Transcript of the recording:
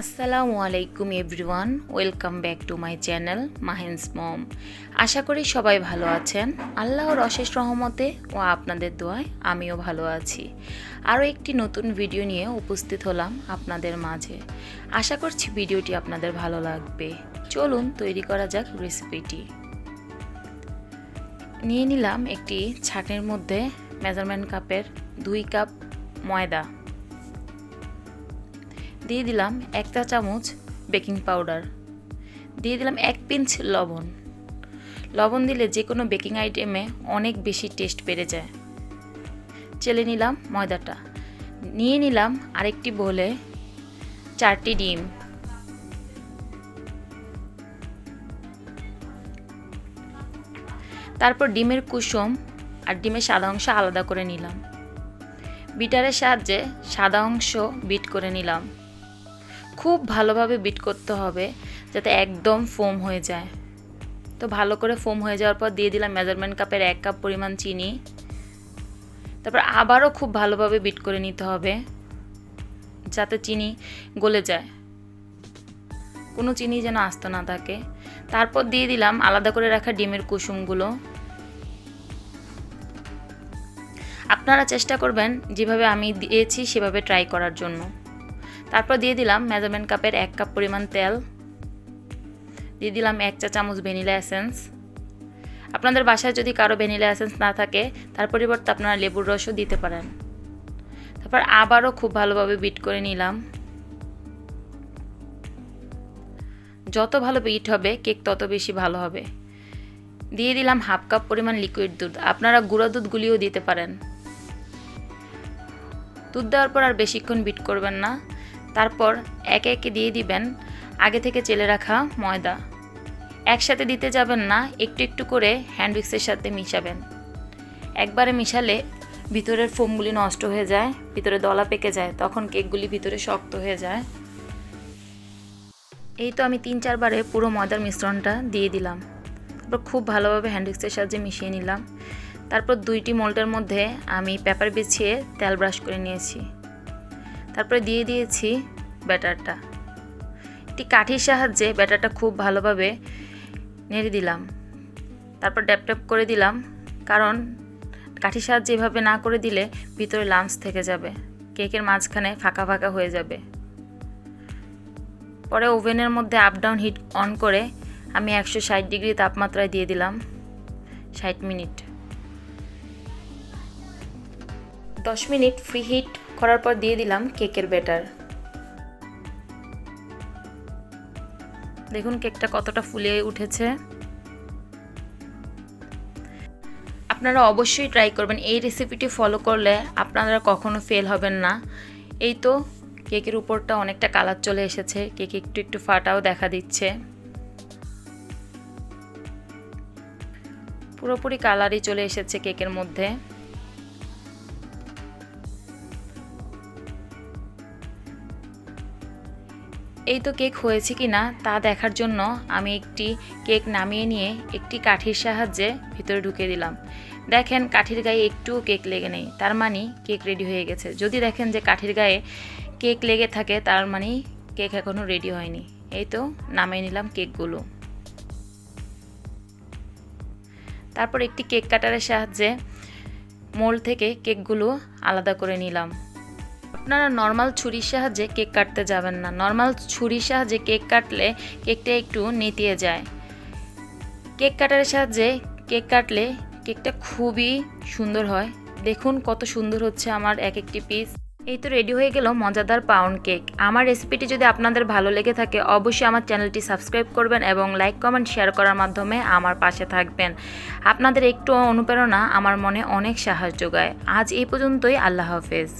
আসসালামু আলাইকুম everyone, welcome back to my channel Mahin's mom. আশা করি সবাই ভালো আছেন। আল্লাহর অশেষ রহমতে ও আপনাদের দোয়ায় আমিও ভালো আছি। আরও একটি নতুন ভিডিও নিয়ে উপস্থিত হলাম আপনাদের মাঝে। আশা করছি ভিডিওটি আপনাদের ভালো লাগবে। চলুন তৈরি করা যাক রেসিপিটি। নিয়ে নিলাম একটি ছাটের মধ্যে মেজারমেন্ট কাপের দুই কাপ ময়দা। দিয়ে দিলাম এক চা চামচ বেকিং পাউডার। দিয়ে দিলাম এক পিঞ্চ লবণ। লবণ দিলে যে কোনো বেকিং আইটেমে অনেক বেশি টেস্ট বেড়ে যায়। চেলে নিলাম ময়দাটা। নিয়ে নিলাম আরেকটি বলে চারটি ডিম। তারপর ডিমের কুসুম আর ডিমের সাদা অংশ আলাদা করে নিলাম। বিটারের সাহায্যে সাদা অংশ বিট করে নিলাম। খুব ভালোভাবে বিট করতে হবে যাতে একদম ফোম হয়ে যায়। তো ভালো করে ফোম হয়ে যাওয়ার পর দিয়ে দিলাম মেজারমেন্ট কাপের এক কাপ পরিমাণ চিনি। তারপর আবারও খুব ভালোভাবে বিট করে নিতে হবে যাতে চিনি গলে যায়। কোনো চিনি যেন আস্ত না থাকে। তারপর দিয়ে দিলাম আলাদা করে রাখা ডিমের কুসুমগুলো। আপনারা চেষ্টা করবেন যেভাবে আমি দিয়েছি সেভাবে ট্রাই করার জন্য। তারপর দিয়ে দিলাম মেজারমেন্ট কাপের এক কাপ পরিমাণ তেল। দিয়ে দিলাম এক চা চামচ ভ্যানিলা এসেন্স। আপনাদের বাসায় যদি কারও ভ্যানিলা এসেন্স না থাকে, তার পরিবর্তে আপনারা লেবুর রসও দিতে পারেন। তারপর আবারও খুব ভালোভাবে বিট করে নিলাম। যত ভালো বিট হবে, কেক তত বেশি ভালো হবে। দিয়ে দিলাম হাফ কাপ পরিমাণ লিকুইড দুধ। আপনারা গুঁড়ো দুধ গুলিও দিতে পারেন। দুধ দেওয়ার পর আর বেশিক্ষণ বিট করবেন না। তারপর একে একে দিয়ে দিবেন আগে থেকে চেলে রাখা ময়দা। একসাথে দিতে যাবেন না, একটু একটু করে হ্যান্ড উইক্সের সাথে মিশাবেন। একবারে মিশালে ভিতরের ফোমগুলি নষ্ট হয়ে যায়, ভিতরে দলা পেকে যায়, তখন কেকগুলি ভিতরে শক্ত হয়ে যায়। এই তো আমি তিন চারবারে পুরো ময়দার মিশ্রণটা দিয়ে দিলাম। তারপর খুব ভালোভাবে হ্যান্ড উইক্সের সাহায্যে মিশিয়ে নিলাম। তারপর দুইটি মোল্টের মধ্যে আমি পেপার বিছিয়ে তেল ব্রাশ করে নিয়েছি। তারপরে দিয়ে দিয়েছি ব্যাটারটা। একটি কাঠির সাহায্যে ব্যাটারটা খুব ভালোভাবে নেড়ে দিলাম। তারপর ড্যাপ ট্যাপ করে দিলাম, কারণ কাঠির সাহায্যে এভাবে না করে দিলে ভিতরে লামস থেকে যাবে, কেকের মাঝখানে ফাঁকা ফাঁকা হয়ে যাবে। পরে ওভেনের মধ্যে আপ ডাউন হিট অন করে আমি একশো ষাট ডিগ্রি তাপমাত্রায় দিয়ে দিলাম, ষাট মিনিট। দশ মিনিট ফ্রি হিট করার পর দিয়ে দিলাম কেকের ব্যাটার। দেখুন কেকটা কতটা ফুলে উঠেছে। আপনারা অবশ্যই ট্রাই করবেন। এই রেসিপিটি ফলো করলে আপনারা কখনো ফেল হবেন না। এই তো কেকের উপরটা অনেকটা কালার চলে এসেছে। কেক একটু একটু ফাটাও দেখা দিচ্ছে। পুরোপুরি কালারই চলে এসেছে কেকের মধ্যে। এই তো কেক হয়েছে কি না তা দেখার জন্য আমি একটি কেক নামিয়ে নিয়ে একটি কাঠির সাহায্যে ভিতরে ঢুকে দিলাম। দেখেন কাঠির গায়ে একটুও কেক লেগে নেই, তার মানে কেক রেডি হয়ে গেছে। যদি দেখেন যে কাঠির গায়ে কেক লেগে থাকে, তার মানে কেক এখনও রেডি হয়নি। এই তো নামিয়ে নিলাম কেকগুলো। তারপর একটি কেক কাটারের সাহায্যে মোল থেকে কেকগুলো আলাদা করে নিলাম। আপনারা নর্মাল ছুরির সাহায্যে কেক কাটতে যাবেন না। নর্মাল ছুরির সাহায্যে কেক কাটলে কেকটা একটু নেতিয়ে যায়। কেক কাটারের সাহায্যে কেক কাটলে কেকটা খুবই সুন্দর হয়। দেখুন কত সুন্দর হচ্ছে আমার এক একটি পিস এই তো রেডি হয়ে গেল মজাদার পাউন্ড কেক আমার রেসিপিটি যদি আপনাদের ভালো লেগে থাকে, অবশ্যই আমার চ্যানেলটি সাবস্ক্রাইব করবেন এবং লাইক কমেন্ট শেয়ার করার মাধ্যমে আমার পাশে থাকবেন। আপনাদের একটু অনুপ্রেরণা আমার মনে অনেক সাহায্য যোগায় আজ এই পর্যন্তই, আল্লাহ হাফেজ।